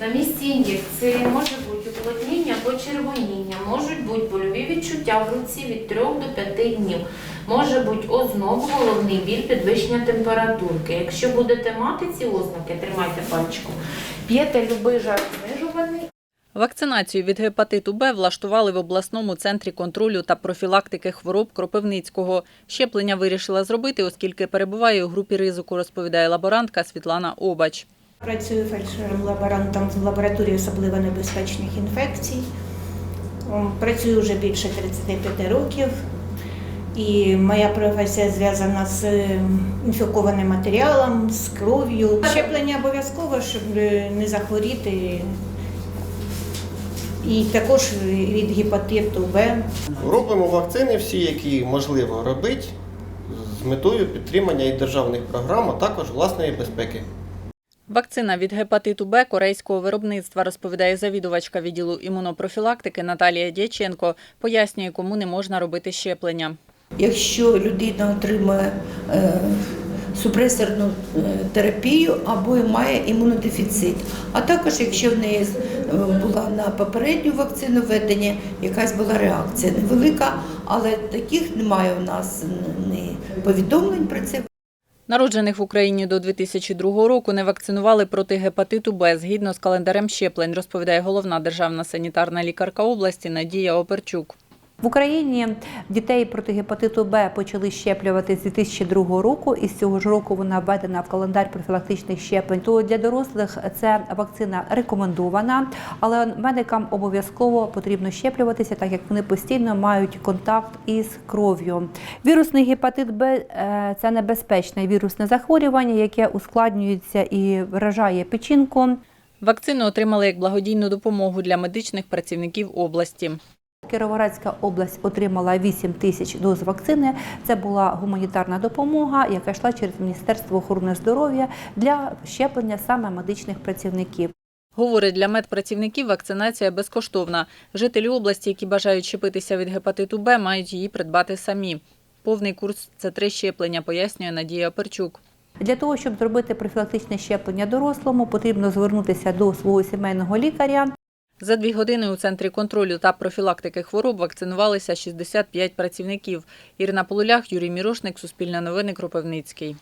На місці ін'єкції може бути уплотнення або червоніння, можуть бути больові відчуття в руці від 3 до 5 днів. Може бути озноб, головний біль, підвищення температурки. Якщо будете мати ці ознаки, тримайте пальчиком, п'єте любий жарознижувальний Вакцинацію від гепатиту Б влаштували в обласному центрі контролю та профілактики хвороб Кропивницького. Щеплення вирішила зробити, оскільки перебуває у групі ризику, розповідає лаборантка Світлана Обач. Працюю фельдшером-лаборантом в лабораторії особливо небезпечних інфекцій. Працюю вже більше 35 років. І моя професія зв'язана з е, інфікованим матеріалом, з кров'ю. Щеплення обов'язково, щоб е, не захворіти. І також від гепатиту Б. Робимо вакцини всі, які можливо робити, з метою підтримання і державних програм, а також власної безпеки. Вакцина від гепатиту Б корейського виробництва, розповідає завідувачка відділу імунопрофілактики Наталія Дяченко. Пояснює, кому не можна робити щеплення. якщо людина отримує е, супресорну е, терапію або має імунодефіцит. А також, якщо в неї е, була на попередню вакцину введення, якась була реакція невелика, але таких немає у нас повідомлень про це. Народжених в Україні до 2002 року не вакцинували проти гепатиту Б згідно з календарем щеплень, розповідає головна державна санітарна лікарка області Надія Оперчук. В Україні дітей проти гепатиту Б почали щеплювати з 2002 року, і з цього ж року вона введена в календар профілактичних щеплень. То для дорослих це вакцина рекомендована, але медикам обов'язково потрібно щеплюватися, так як вони постійно мають контакт із кров'ю. Вірусний гепатит Б е, це небезпечне вірусне захворювання, яке ускладнюється і вражає печінку. Вакцину отримали як благодійну допомогу для медичних працівників області. Кіровоградська область отримала 8 тисяч доз вакцини. Це була гуманітарна допомога, яка йшла через Міністерство охорони здоров'я для щеплення саме медичних працівників. Говорить, для медпрацівників вакцинація безкоштовна. Жителі області, які бажають щепитися від гепатиту Б, мають її придбати самі. Повний курс це три щеплення, пояснює Надія Оперчук. Для того, щоб зробити профілактичне щеплення дорослому, потрібно звернутися до свого сімейного лікаря. За дві години у центрі контролю та профілактики хвороб вакцинувалися 65 працівників. Ірина Полулях, Юрій Мірошник, Суспільне новини, Кропивницький.